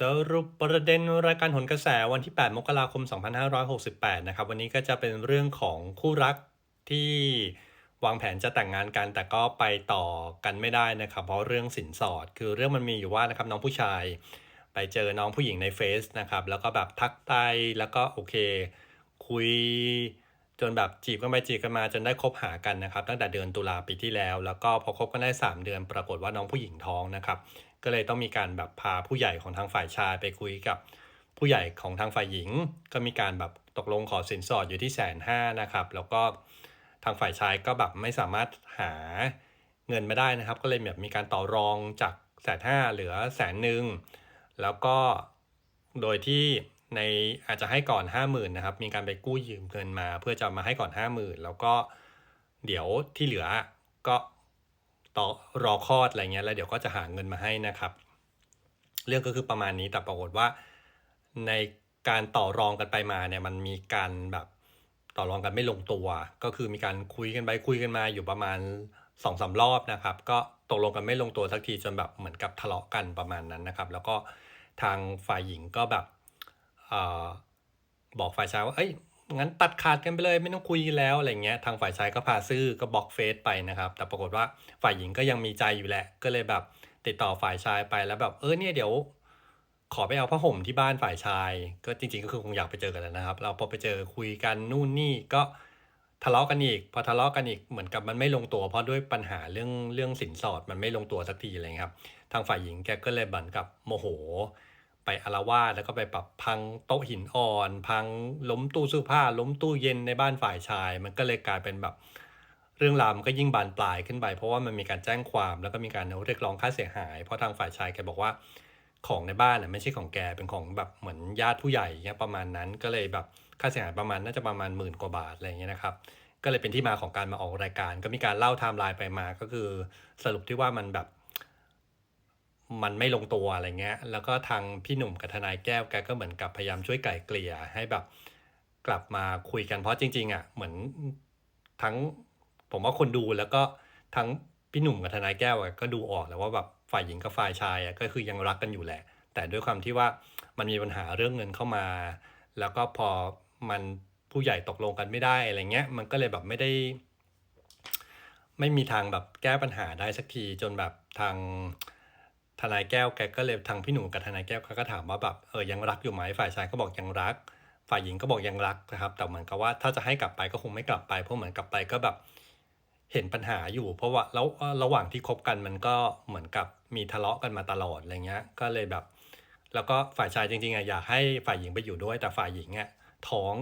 สรุปประเด็นรายการหนกระแสวันที่ 8 มกราคม 2568 นะครับ วันนี้ก็จะเป็นเรื่องของคู่รักที่วางแผนจะแต่งงานกัน แต่ก็ไปต่อกันไม่ได้นะครับ เพราะเรื่องสินสอด คือเรื่องมันมีอยู่ว่านะครับน้องผู้ชาย ไปเจอน้องผู้หญิงในเฟซนะครับ แล้วก็แบบทักทายแล้วก็โอเค คุยจนแบบจีบกันไปจีบกันมาจนได้คบหากันนะครับ ตั้งแต่เดือนตุลาปีที่แล้ว แล้วก็พอคบกันได้ 3 เดือน ปรากฏว่าน้องผู้หญิงท้องนะครับ ก็เลยต้องมีการแบบพาผู้ใหญ่ของทางฝ่ายชายไปคุยกับผู้ใหญ่ของทางฝ่ายหญิง ก็มีการแบบตกลงขอสินสอดอยู่ที่แสนห้านะครับ แล้วก็ทางฝ่ายชายก็แบบไม่สามารถหาเงินมาได้นะครับ ก็เลยแบบมีการต่อรองจากแสนห้าเหลือแสนหนึ่งแล้วก็โดยที่ในอาจจะให้ก่อน 5 0,000นะครับ มีการไปกู้ยืมเงินมา เพื่อจะมาให้ก่อน 50,000 แล้วก็เดี๋ยวที่เหลือก็ ต่อรอคลอดอะไรเงี้ยแล้วเดี๋ยวก็จะหาเงินมาให้นะครับ เรื่องก็คือประมาณนี้แต่ปรากฏว่า ในการต่อรองกันไปมาเนี่ยมันมีการแบบต่อรองกันไม่ลงตัว ก็คือมีการคุยกันไปคุยกันมาอยู่ประมาณสองสารอบนะครับ ก็ตกลงกันไม่ลงตัวสักทีจนแบบเหมือนกับทะเลาะกันประมาณนั้นนะครับ แล้วก็ทางฝ่ายหญิงก็แบบอบอกฝ่ายชายว่า เอ้ย งั้นตัดขาดกันไปเลยไม่ต้องคุยแล้วอะไรเงี้ยทางฝ่ายชายก็พาซื่อก็บล็อกเฟซไปนะครับ แต่ปรากฏว่าฝ่ายหญิงก็ยังมีใจอยู่แหละ ก็เลยแบบติดต่อฝ่ายชายไปแล้วแบบเออเนี่ยเดี๋ยว ขอไปเอาผ้าห่มที่บ้านฝ่ายชาย ก็จริง ๆ ก็คือคงอยากไปเจอกันแล้วนะครับ เราพอไปเจอคุยกันนู่นนี่ก็ทะเลาะกันอีก พอทะเลาะกันอีกเหมือนกับมันไม่ลงตัว เพราะด้วยปัญหาเรื่องเรื่องสินสอดมันไม่ลงตัวสักทีอะไรเงี้ยครับ ทางฝ่ายหญิงแกก็เลยบันกับโมโห ไปอารวาสแล้วก็ไปปรับพังโต๊ะหินอ่อน พังล้มตู้เสื้อผ้า ล้มตู้เย็นในบ้านฝ่ายชาย มันก็เลยกลายเป็นแบบ เรื่องราวมันก็ยิ่งบานปลายขึ้นไป เพราะว่ามันมีการแจ้งความแล้วก็มีการเรียกร้องค่าเสียหาย เพราะทางฝ่ายชายแกบอกว่าของในบ้านน่ะไม่ใช่ของแกเป็นของแบบเหมือนญาติผู้ใหญ่เงี้ยประมาณนั้นก็เลยแบบค่าเสียหายประมาณน่าจะประมาณหมื่นกว่าบาทอะไรเงี้ยนะครับก็เลยเป็นที่มาของการมาออกรายการ ก็มีการเล่าไทม์ไลน์ไปมาก็คือสรุปที่ว่ามันแบบ มันไม่ลงตัวอะไรเงี้ย แล้วก็ทางพี่หนุ่มกับทนายแก้วแกก็เหมือนกับพยายามช่วยไก่เกลี่ยให้แบบกลับมาคุยกันเพราะจริง ๆ อะ เหมือนทั้งผมว่าคนดูแล้วก็ทั้งพี่หนุ่มกับทนายแก้วก็ดูออกแล้วว่าแบบฝ่ายหญิงกับฝ่ายชายอะก็คือยังรักกันอยู่แหละ แต่ด้วยความที่ว่ามันมีปัญหาเรื่องเงินเข้ามา แล้วก็พอมันผู้ใหญ่ตกลงกันไม่ได้อะไรเงี้ย มันก็เลยแบบไม่ได้ ไม่มีทางแบบแก้ปัญหาได้สักทีจนแบบทาง ทนายแก้วแกก็เลยทางพี่หนุ่มกับทนายแก้วเขาก็ถามว่าแบบเออยังรักอยู่ไหมฝ่ายชายก็บอกยังรัก ฝ่ายหญิงก็บอกยังรักนะครับ แต่เหมือนกับว่าถ้าจะให้กลับไปก็คงไม่กลับไปเพราะเหมือนกลับไปก็แบบเห็นปัญหาอยู่ เพราะว่าแล้วระหว่างที่คบกันมันก็เหมือนกับมีทะเลาะกันมาตลอดอะไรเงี้ย ก็เลยแบบ แล้วก็ฝ่ายชายจริงๆอะอยากให้ฝ่ายหญิงไปอยู่ด้วย แต่ฝ่ายหญิงอะท้อง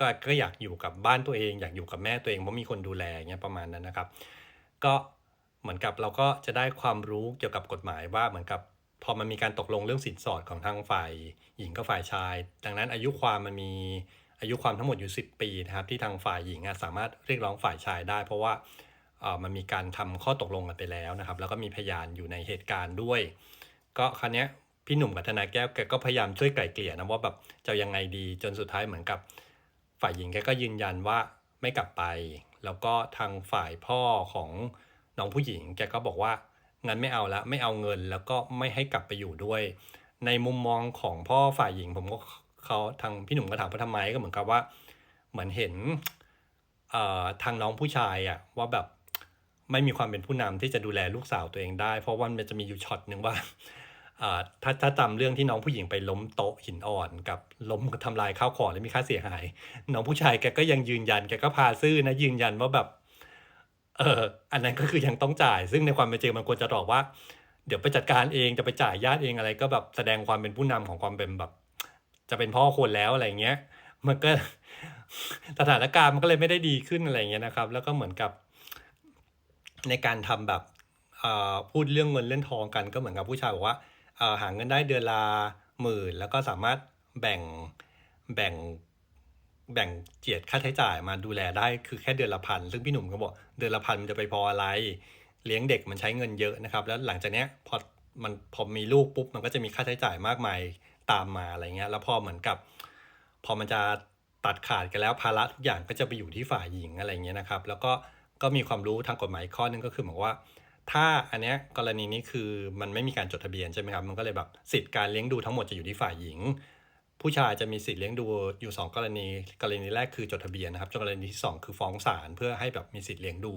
ก็ก็อยากอยู่กับบ้านตัวเอง อยากอยู่กับแม่ตัวเองเพราะมีคนดูแลเงี้ยประมาณนั้นนะครับ ก็ เหมือนกับเราก็จะได้ความรู้เกี่ยวกับกฎหมายว่าเหมือนกับพอมันมีการตกลงเรื่องสินสอดของทางฝ่ายหญิงกับฝ่ายชาย ดังนั้นอายุความมันมีอายุความทั้งหมดอยู่ 10 ปีนะครับที่ทางฝ่ายหญิงสามารถเรียกร้องฝ่ายชายได้ เพราะว่ามันมีการทำข้อตกลงกันไปแล้วนะครับ แล้วก็มีพยานอยู่ในเหตุการณ์ด้วย ก็ครั้นี้พี่หนุ่มกับทนายแก้วแกก็พยายามช่วยไกล่เกลี่ยนะว่าแบบจะยังไงดีจนสุดท้ายเหมือนกับฝ่ายหญิงแกก็ยืนยันว่าไม่กลับไป แล้วก็ทางฝ่ายพ่อของ น้องผู้หญิงแกก็บอกว่างั้นไม่เอาละไม่เอาเงินแล้วก็ไม่ให้กลับไปอยู่ด้วย ในมุมมองของพ่อฝ่ายหญิงผมก็เขาทางพี่หนุ่มก็ถามว่าทำไมก็เหมือนกับว่า เหมือนเห็นทางน้องผู้ชายอะว่าแบบไม่มีความเป็นผู้นำที่จะดูแลลูกสาวตัวเองได้ เพราะว่ามันจะมีอยู่ช็อตหนึ่งว่าถ้าถ้าจำเรื่องที่น้องผู้หญิงไปล้มโต๊ะหินอ่อนกับล้มทำลายข้าวของและมีค่าเสียหาย น้องผู้ชายแกก็ยังยืนยันแกก็พาซื่อนะยืนยันว่าแบบ เอออันนั้นก็คือยังต้องจ่าย ซึ่งในความเป็นจริงมันควรจะบอกว่า เดี๋ยวไปจัดการเองจะไปจ่ายญาติเองอะไร ก็แบบแสดงความเป็นผู้นำของความเป็นแบบ จะเป็นพ่อคนแล้วอะไรเงี้ย มันก็สถานการณ์มันก็เลยไม่ได้ดีขึ้นอะไรเงี้ยนะครับ แล้วก็เหมือนกับ ในการทำแบบพูดเรื่องเงินเรื่องทองกันก็เหมือนกับผู้ชายบอกว่าหาเงินได้เดือนละหมื่นแล้วก็สามารถแบ่งแบ่ง แบ่งเจียดค่าใช้จ่ายมาดูแลได้คือแค่เดือนละพันซึ่งพี่หนุ่มก็บอกเดือนละพันมันจะไปพออะไร เลี้ยงเด็กมันใช้เงินเยอะนะครับ แล้วหลังจากเนี้ยพอมันพอมีลูกปุ๊บมันก็จะมีค่าใช้จ่ายมากมายตามมาอะไรเงี้ย แล้วพอเหมือนกับ พอมันจะตัดขาดกันแล้วภาระทุกอย่างก็จะไปอยู่ที่ฝ่ายหญิงอะไรเงี้ยนะครับ แล้วก็ก็มีความรู้ทางกฎหมายข้อนึงก็คือเหมือนว่า ถ้าอันเนี้ยกรณีนี้คือมันไม่มีการจดทะเบียนใช่ไหมครับมันก็เลยแบบสิทธิ์การเลี้ยงดูทั้งหมดจะอยู่ที่ฝ่ายหญิง ผู้ชายจะมีสิทธิ์เลี้ยงดูอยู่ 2 กรณี กรณีแรกคือจดทะเบียนนะครับจกรณีที่ 2 คือฟ้องศาลเพื่อให้แบบมีสิทธิ์เลี้ยงดู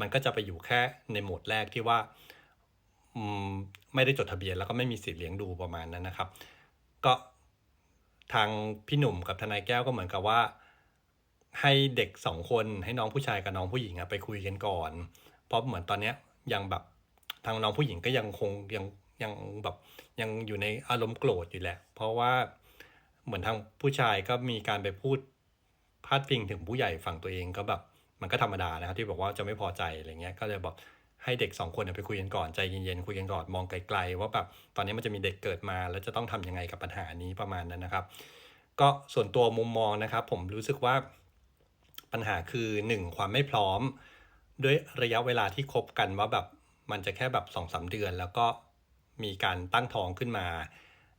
มันก็จะไปอยู่แค่ในโหมดแรกที่ว่าไม่ได้จดทะเบียนแล้วก็ไม่มีสิทธิ์เลี้ยงดูประมาณนั้นนะครับ ก็ทางพี่หนุ่มกับทนายแก้วก็เหมือนกับว่า ให้เด็กสองคนให้น้องผู้ชายกับน้องผู้หญิงอะไปคุยกันก่อน เพราะเหมือนตอนเนี้ยยังแบบทางน้องผู้หญิงก็ยังคงยังยังแบบยังอยู่ในอารมณ์โกรธอยู่แหละ เพราะว่า เหมือนทางผู้ชายก็มีการไปพูดพาดพิงถึงผู้ใหญ่ฝั่งตัวเองก็แบบมันก็ธรรมดานะครับที่บอกว่าจะไม่พอใจอะไรเงี้ยก็เลยบอกให้เด็กสองคนเนี่ยไปคุยกันก่อนใจเย็นๆคุยกันก่อนมองไกลๆว่าแบบตอนนี้มันจะมีเด็กเกิดมา แล้วจะต้องทำยังไงกับปัญหานี้ประมาณนั้นนะครับ ก็ส่วนตัวมุมมองนะครับ ผมรู้สึกว่าปัญหาคือหนึ่งความไม่พร้อม ด้วยระยะเวลาที่คบกันว่าแบบมันจะแค่แบบสองสาเดือน แล้วก็มีการตั้งท้องขึ้นมา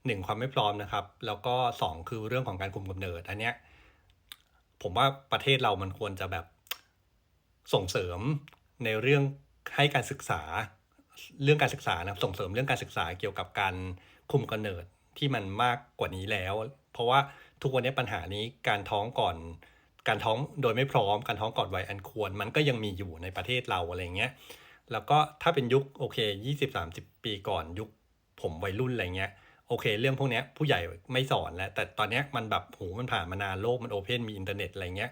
หนึ่งความไม่พร้อมนะครับ แล้วก็สองคือเรื่องของการคุมกำเนิดอันเนี้ยผมว่าประเทศเรามันควรจะแบบส่งเสริมในเรื่องให้การศึกษาเรื่องการศึกษานะส่งเสริมเรื่องการศึกษาเกี่ยวกับการคุมกำเนิดที่มันมากกว่านี้แล้ว เพราะว่าทุกวันนี้ปัญหานี้การท้องก่อน การท้องโดยไม่พร้อม การท้องก่อนวัยอันควร มันก็ยังมีอยู่ในประเทศเราอะไรเงี้ยแล้วก็ถ้าเป็นยุคโอเคยี่สิบสามสิบปีก่อนยุคผมวัยรุ่นอะไรเงี้ย โอเค เรื่องพวกนี้ผู้ใหญ่ไม่สอนแล้ว แต่ตอนนี้มันแบบโหมันผ่านมานานโลกมันโอเพนมีอินเทอร์เน็ตอะไรเงี้ย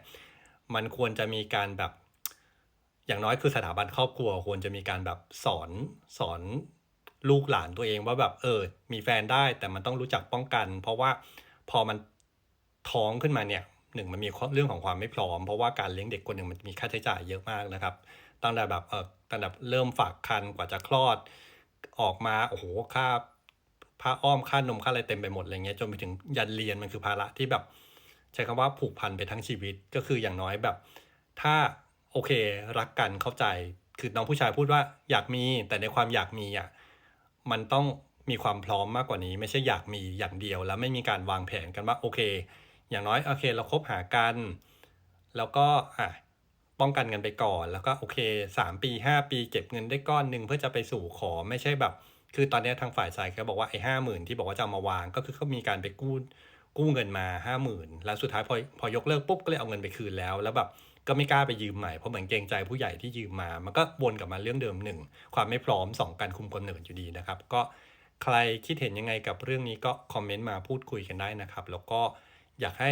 มันควรจะมีการแบบ อย่างน้อยคือสถาบันครอบครัว ควรจะมีการแบบสอนสอนลูกหลานตัวเองว่าแบบเออ มีแฟนได้แต่มันต้องรู้จักป้องกัน เพราะว่าพอมันท้องขึ้นมาเนี่ยหนึ่งมันมีเรื่องของความไม่พร้อม เพราะว่าการเลี้ยงเด็กคนหนึ่งมันมีค่าใช้จ่ายเยอะมากนะครับ ตั้งแต่แบบเออตั้งแต่เริ่มฝากคันกว่าจะคลอดออกมาโอ้โหค่า ผ้าอ้อมค่านมค่าอะไรเต็มไปหมดอะไรเงี้ยจนไปถึงยันเรียนมันคือภาระที่แบบ ใช้คำว่าผูกพันไปทั้งชีวิตก็คืออย่างน้อยแบบ ถ้าโอเครักกันเข้าใจ คือน้องผู้ชายพูดว่าอยากมีแต่ในความอยากมีอะมันต้องมีความพร้อมมากกว่านี้ ไม่ใช่อยากมีอย่างเดียว แล้วไม่มีการวางแผนกันว่าโอเค อย่างน้อยโอเคเราคบหากัน แล้วก็อะป้องกันกันไปก่อน แล้วก็โอเคสามปีห้าปีเก็บเงินได้ก้อนหนึ่งเพื่อจะไปสู่ขอไม่ใช่แบบ คือตอนนี้ทางฝ่ายชายเขาบอกว่าไอ้ห้าหมื่นที่บอกว่าจะเอามาวางก็คือเขามีการไปกู้กู้เงินมาห้าหมื่นแล้วสุดท้ายพอพอยกเลิกปุ๊บก็เลยเอาเงินไปคืนแล้ว แล้วแบบก็ไม่กล้าไปยืมใหม่เพราะเหมือนเกรงใจผู้ใหญ่ที่ยืมมา มันก็วนกลับมาเรื่องเดิมหนึ่งความไม่พร้อมสองการคุมกำเนิดอยู่ดีนะครับ ก็ใครคิดเห็นยังไงกับเรื่องนี้ก็คอมเมนต์มาพูดคุยกันได้นะครับ แล้วก็อยากให้